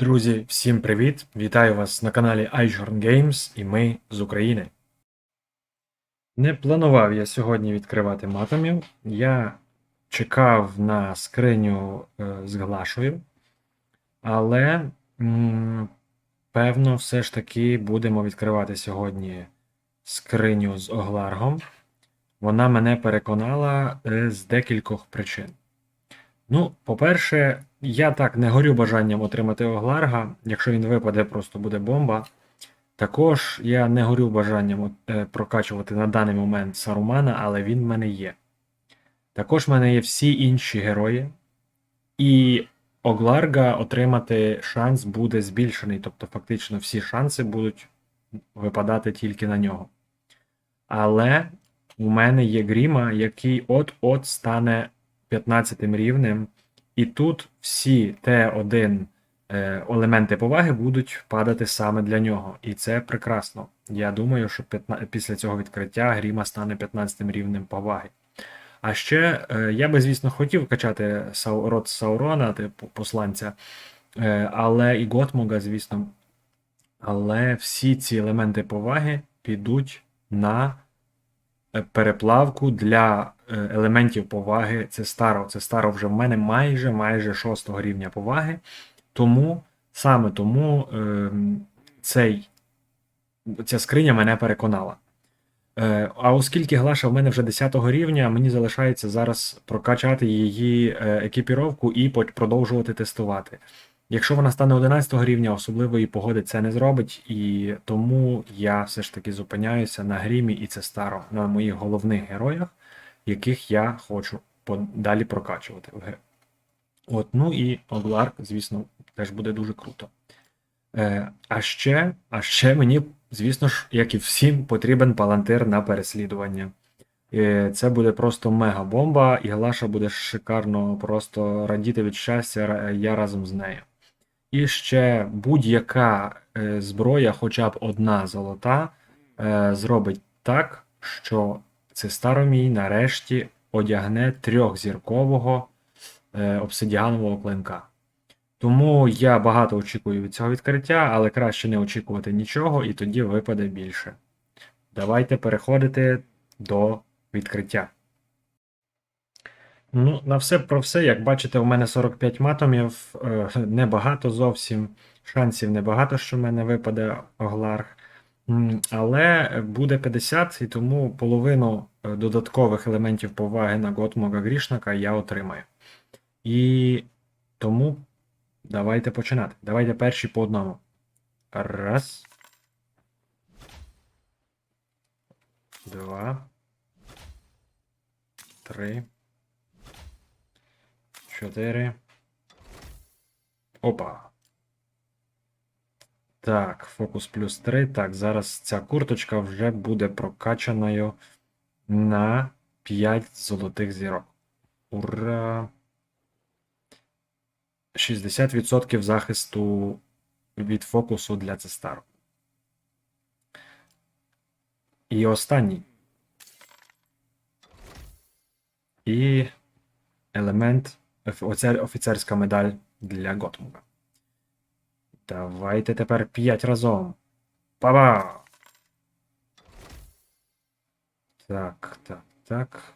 Друзі, всім привіт! Вітаю вас на каналі iJorn Games і ми з України. Не планував я сьогодні відкривати матомів. Я чекав на скриню е, з глашою, але м, певно, все ж таки будемо відкривати сьогодні скриню з Огларгом. Вона мене переконала е, з декількох причин. Ну, по-перше, я так не горю бажанням отримати Огларга. Якщо він випаде, просто буде бомба. Також я не горю бажанням е, прокачувати на даний момент Сарумана, але він в мене є. Також в мене є всі інші герої. І Огларга отримати шанс буде збільшений. Тобто, фактично, всі шанси будуть випадати тільки на нього. Але у мене є Гріма, який от-от стане 15 рівнем, і тут всі Т1 е, елементи поваги будуть падати саме для нього. І це прекрасно. Я думаю, що 15, після цього відкриття Гріма стане 15 рівнем поваги. А ще е, я би, звісно, хотів качати рот Саурона, типу посланця, е, але і Готмога, звісно. Але всі ці елементи поваги підуть на переплавку для е, елементів поваги. Це старо. Це старо вже в мене майже майже 6 рівня поваги. Тому саме тому е, цей, ця скриня мене переконала. Е, а оскільки Глаша в мене вже 10 рівня, мені залишається зараз прокачати її е, екіпіровку і продовжувати тестувати. Якщо вона стане 11 рівня, особливої погоди це не зробить, і тому я все ж таки зупиняюся на грімі і це старо на моїх головних героях, яких я хочу по- далі прокачувати. в гри. От, ну і Огларк, звісно, теж буде дуже круто. Е, а ще, а ще мені, звісно ж, як і всім, потрібен палантир на переслідування. Е, це буде просто мега-бомба, і Глаша буде шикарно просто радіти від щастя я разом з нею. І ще будь-яка е, зброя, хоча б одна золота, е, зробить так, що Цистаромій нарешті одягне трьохзіркового е, обсидіанового клинка. Тому я багато очікую від цього відкриття, але краще не очікувати нічого, і тоді випаде більше. Давайте переходити до відкриття. Ну, на все про все, як бачите, у мене 45 матомів, е, небагато зовсім. Шансів небагато, що в мене випаде огларг. Але буде 50, і тому половину е, додаткових елементів поваги на Готмога Грішнака я отримаю. І тому давайте починати. Давайте перші по одному. Раз. Два. Три. Чотири. Опа. Так, фокус плюс 3. Так, зараз ця курточка вже буде прокачаною на 5 золотих зірок. Ура! 60% захисту від фокусу для Цестару. І останній. І елемент, офіцерська медаль для Готмуга. Давайте тепер 5 разом. Па-ба! Так, так, так.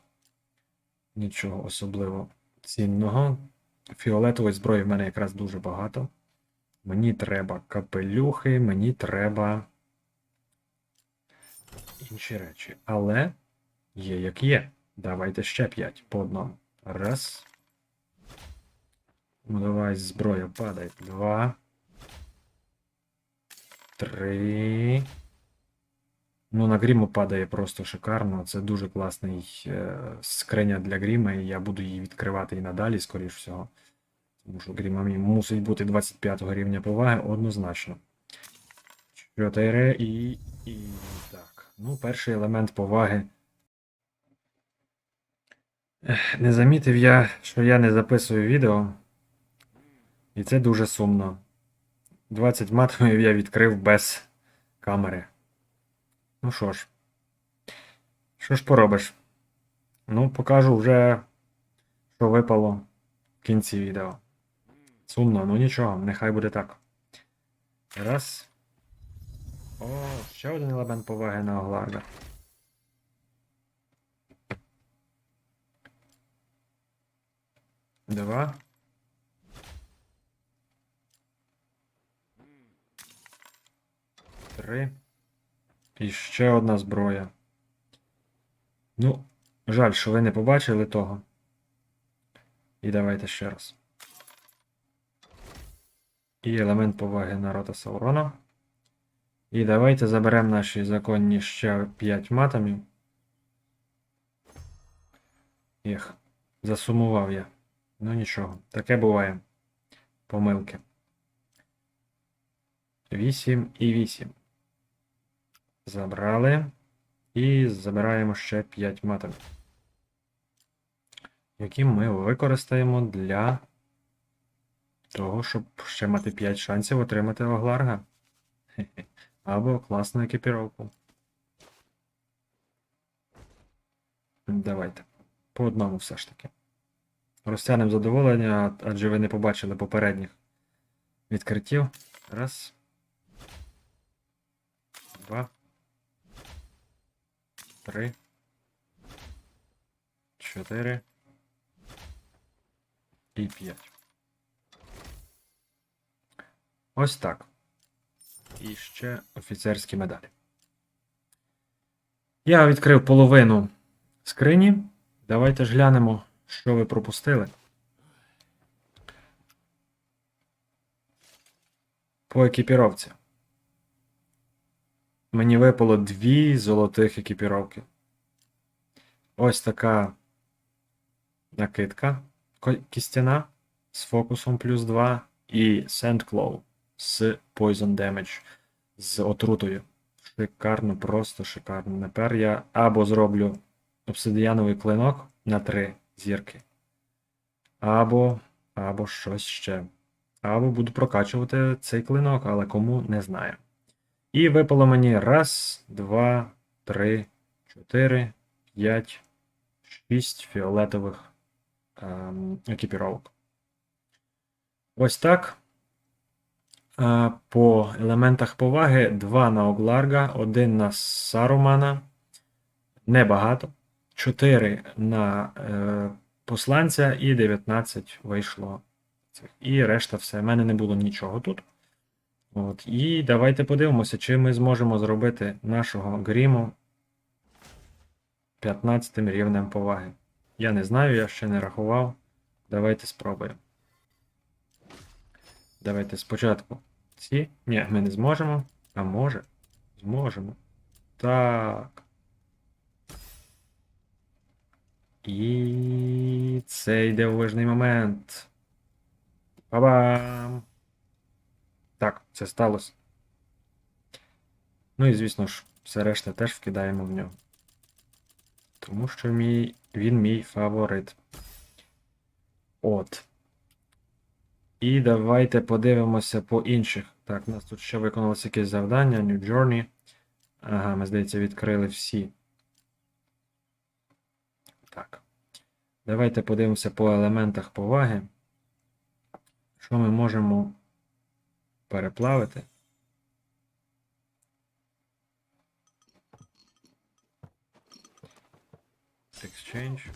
Нічого особливо цінного. Фіолетової зброї в мене якраз дуже багато. Мені треба капелюхи, мені треба інші речі. Але є як є. Давайте ще 5 по одному. Раз. Ну, давай, зброя падає. Два. Три. Ну, на Гріму падає просто шикарно. Це дуже класний е, скриня для Гріма, і я буду її відкривати і надалі, скоріш всього. Тому що Гріма мусить бути 25 рівня поваги однозначно. 4 і. і. Так. Ну, перший елемент поваги. Не замітив я, що я не записую відео. І це дуже сумно. 20 матомів я відкрив без камери. Ну що ж, що ж поробиш? Ну, покажу вже, що випало в кінці відео. Сумно, ну нічого, нехай буде так. Раз. О, ще один елемент поваги на Огларда. Два. Три. І ще одна зброя. Ну, жаль, що ви не побачили того. І давайте ще раз. І елемент поваги на рота Саурона. І давайте заберемо наші законні ще 5 матомів. Їх. Засумував я. Ну нічого, таке буває. Помилки. 8 і 8. Забрали. І забираємо ще 5 матомів. Які ми використаємо для того, щоб ще мати 5 шансів отримати Огларга. Або класну екіпіровку. Давайте. По одному все ж таки. Розтягнемо задоволення, адже ви не побачили попередніх відкриттів. Раз. Два. Три. Чотири. І п'ять. Ось так. І ще офіцерські медалі. Я відкрив половину скрині. Давайте ж глянемо, що ви пропустили. По екіпіровці. Мені випало дві золотих екіпіровки. Ось така накидка кістяна з фокусом плюс 2 і Sandclaw з Poison Damage з отрутою. Шикарно, просто шикарно. Тепер я або зроблю обсидіановий клинок на 3 зірки. Або, або щось ще. Або буду прокачувати цей клинок, але кому не знаю. І випало мені раз, два, три, чотири, п'ять, шість фіолетових ем, екіпіровок. Ось так. Е, По елементах поваги 2 на Огларга, 1 на Сарумана. Небагато. 4 на е, посланця і 19 вийшло. І решта все. У мене не було нічого тут. От. І давайте подивимося, чи ми зможемо зробити нашого гріму 15 рівнем поваги. Я не знаю, я ще не рахував. Давайте спробуємо. Давайте спочатку ці. Ні, ми не зможемо. А може? Зможемо. Так. І це йде важний момент. Па-бам! Так, це сталося. Ну і звісно ж, все решта теж вкидаємо в нього. Тому що мій, він мій фаворит. От. І давайте подивимося по інших. Так, у нас тут ще виконалося якесь завдання, New Journey. Ага, ми, здається, відкрили всі. Так. Давайте подивимося по елементах поваги. Що ми можемо переплавити? Exchange.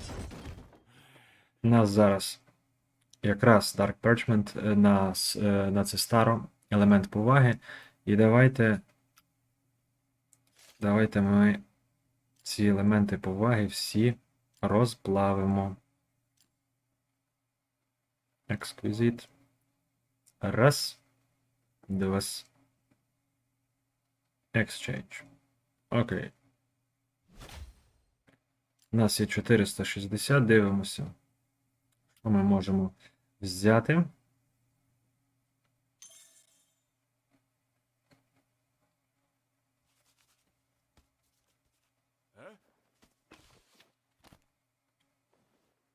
У нас зараз якраз Dark Parchment е, на, е, на це старо елемент поваги. І давайте. Давайте ми ці елементи поваги всі розплавимо. Ексквізит. Раз. Два. Exchange. Окей. У нас є 460, дивимося. Що ми можемо взяти?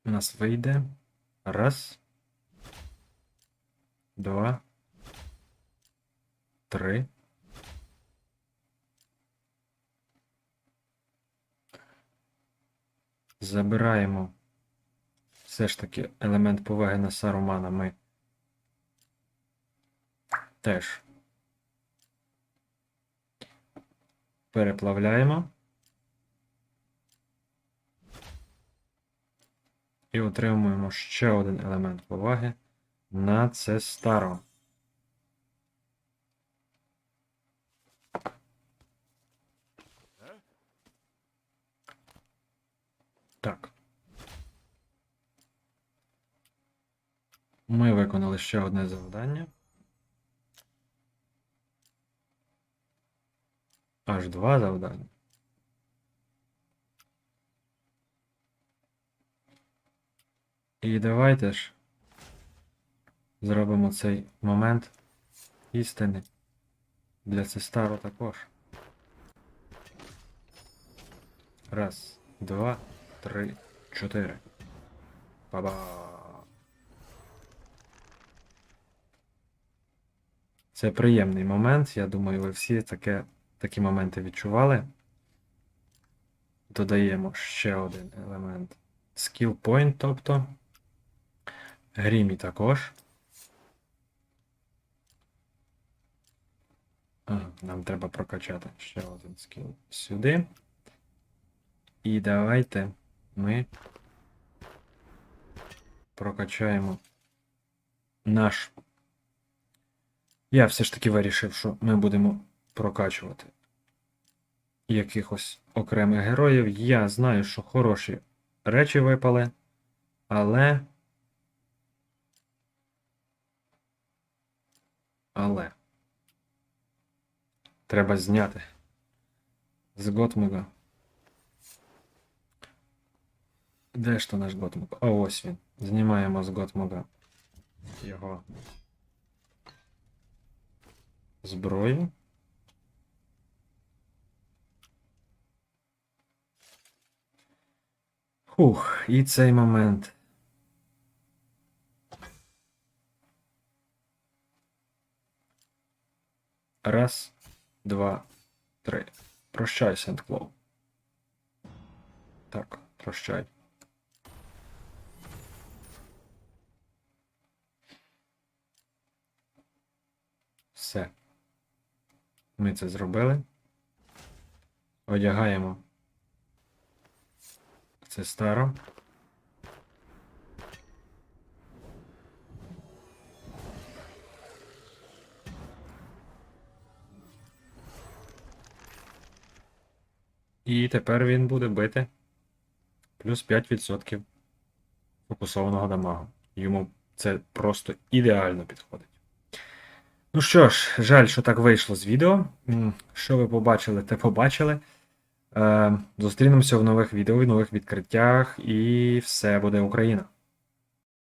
У нас вийде. Раз. Два. Три. Забираємо все ж таки елемент поваги на Сарумана ми теж переплавляємо. І отримуємо ще один елемент поваги на це старо. Так. Ми виконали ще одне завдання. Аж два завдання. І давайте ж зробимо цей момент істини для Цестару також. Раз, два, три, чотири. Ба-ба. Це приємний момент. Я думаю, ви всі таке, такі моменти відчували. Додаємо ще один елемент. Skill point, тобто. Грімі також. Ага, нам треба прокачати ще один скіл сюди. І давайте ми прокачаємо наш. Я все ж таки вирішив, що ми будемо прокачувати якихось окремих героїв. Я знаю, що хороші речі випали, але. Але. Треба зняти з Готмуга. Де ж то наш Готмуг? А ось він. Знімаємо з Готмуга його зброю. Хух, і цей момент. Раз, два, три. Прощай, Сент-Клоу. Так, прощай. Все. Ми це зробили. Одягаємо. Це старо. І тепер він буде бити плюс 5% фокусованого дамагу. Йому це просто ідеально підходить. Ну що ж, жаль, що так вийшло з відео. Що ви побачили, те побачили. Е, Зустрінемося в нових відео, в нових відкриттях, і все буде Україна!